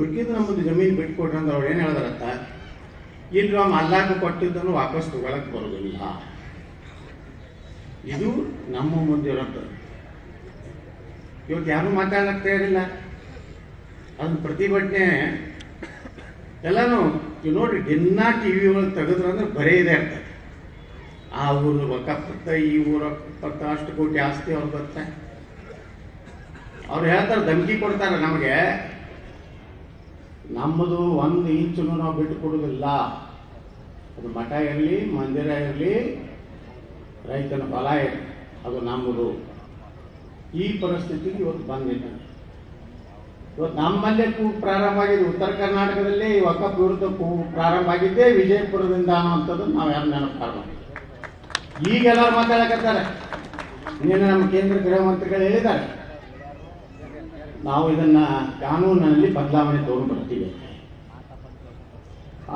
ಉಳ್ಕಿದ್ದು ನಮ್ಮದು ಜಮೀನು ಬಿಟ್ಕೊಡ್ರಿ ಅಂದ್ರೆ ಅವ್ರು ಏನು ಹೇಳ್ದಾರತ್ತ? ನಮ್ಮ ಮಲ್ಲಾಕ ಕೊಟ್ಟಿದ್ದನ್ನು ವಾಪಸ್ ತಗೊಳಕ್ ಬರೋದಿಲ್ಲ. ಇದು ನಮ್ಮ ಮುಂದೆ ಇರೋದು. ಇವತ್ತು ಯಾರೂ ಮಾತಾಡಕ್ ತಯಾರಿಲ್ಲ ಅದನ್ನ ಪ್ರತಿಭಟನೆ. ಎಲ್ಲನೂ ನೋಡ್ರಿ, ದಿನ ಟಿ ವಿ ಒಳಗೆ ತೆಗೆದ್ರು ಅಂದ್ರೆ ಬರೇ ಇದೆ ಇರ್ತದೆ. ಆ ಊರು ಪತ್ತ ಈ ಊರ ಪತ್ತ ಅಷ್ಟು ಕೋಟಿ ಆಸ್ತಿ ಅವ್ರು ಬರ್ತಾರೆ ಅವ್ರು ಹೇಳ್ತಾರೆ, ಧಮಕಿ ಕೊಡ್ತಾರೆ ನಮಗೆ. ನಮ್ಮದು ಒಂದು ಇಂಚನ್ನು ನಾವು ಬಿಟ್ಟು ಕೊಡುವುದಿಲ್ಲ. ಅದು ಮಠ ಇರಲಿ, ಮಂದಿರ ಇರಲಿ, ರೈತನ ಬಲ ಇರಲಿ, ಅದು ನಮ್ಮದು. ಈ ಪರಿಸ್ಥಿತಿಗೆ ಇವತ್ತು ಬಂದಿದೆ. ಇವತ್ತು ನಮ್ಮಲ್ಲೇ ಕೂ ಪ್ರಾರಂಭ ಆಗಿದೆ. ಉತ್ತರ ಕರ್ನಾಟಕದಲ್ಲಿ ವಕಫ್ ವಿರುದ್ಧ ಕೂ ಪ್ರಾರಂಭ ಆಗಿದ್ದೆ ವಿಜಯಪುರದಿಂದ ಅನ್ನುವಂಥದ್ದು ನಾವು ಯಾರು ನೆನಪು ಎಲ್ಲರೂ ಮಾತಾಡಕತ್ತಾರೆ. ನಿನ್ನೆ ನಮ್ಮ ಕೇಂದ್ರ ಗೃಹ ಮಂತ್ರಿಗಳು ಹೇಳಿದ್ದಾರೆ. ನಾವು ಇದನ್ನ ಕಾನೂನಿನಲ್ಲಿ ಬದಲಾವಣೆ ತಗೊಂಡು ಬರ್ತೀವಿ.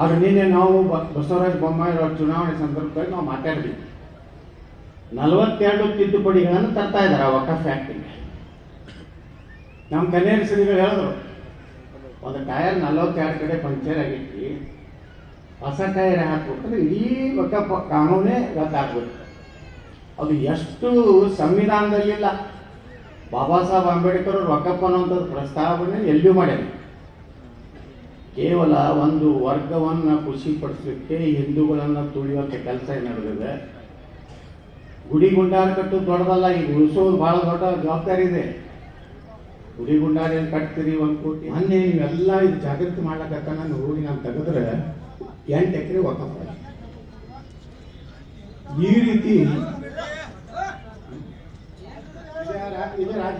ಆದ್ರೆ ನಿನ್ನೆ ನಾವು ಬಸವರಾಜ ಬೊಮ್ಮಾಯಿ ಅವರ ಚುನಾವಣೆ ಸಂದರ್ಭದಲ್ಲಿ ನಾವು ಮಾತಾಡಿದ್ವಿ. ನಲವತ್ತೆರಡು ತಿದ್ದುಪಡಿಗಳನ್ನು ತರ್ತಾ ಇದ್ದಾರೆ ಆ ವಕಫ್ ಆಕ್ಟಿಗೆ. ನಮ್ಮ ಕಲ್ಯಾಣ ಸಿರಿಗಳು ಹೇಳಿದ್ರು, ಒಂದು ಟೈರ್ ನಲವತ್ತೆರಡು ಕಡೆ ಪಂಕ್ಚರ್ ಆಗೈತಿ ಹೊಸ ಟೈರ್ ಹಾಕ್ಬೇಕಂದ್ರೆ ಇಡೀ ವಕಫ್ ಕಾನೂನೇ ರದ್ದಾಗ್ಬೇಕು ಅದು ಎಷ್ಟು ಸಂವಿಧಾನದಲ್ಲಿಲ್ಲ. ಬಾಬಾ ಸಾಹೇಬ್ ಅಂಬೇಡ್ಕರ್ ಅನ್ನುವಂಥದ್ದು ಪ್ರಸ್ತಾವನೆ ಎಲ್ಲಿಯೂ ಮಾಡ್ಯಾರ ಕೇವಲ ಒಂದು ವರ್ಗವನ್ನು ಖುಷಿಪಡಿಸಲಿಕ್ಕೆ ಹಿಂದೂಗಳನ್ನು ತುಳಿಯೋಕೆ ಕೆಲಸ ನಡೆದಿದೆ ಗುಡಿ ಗುಂಡಾರ ಕಟ್ಟೋದು ದೊಡ್ಡದಲ್ಲ, ಈಗ ಉಳಿಸೋದು ಬಹಳ ದೊಡ್ಡ ಜವಾಬ್ದಾರಿ ಇದೆ. ಗುಡಿ ಗುಂಡಾರ ಏನು ಕಟ್ತೀರಿ ಒಂದು ಕೋಟಿ. ಮೊನ್ನೆ ನೀವೆಲ್ಲ ಇದು ಜಾಗೃತಿ ಮಾಡ್ಲಕ್ಕ ನಾನು ಹೋಗಿ ನಾನು ತೆಗೆದ್ರೆ ಎಂಟು ಎಕರೆ ಒಕ್ಕಪ್ಪ. ಈ ರೀತಿ ಇದು ರಾ-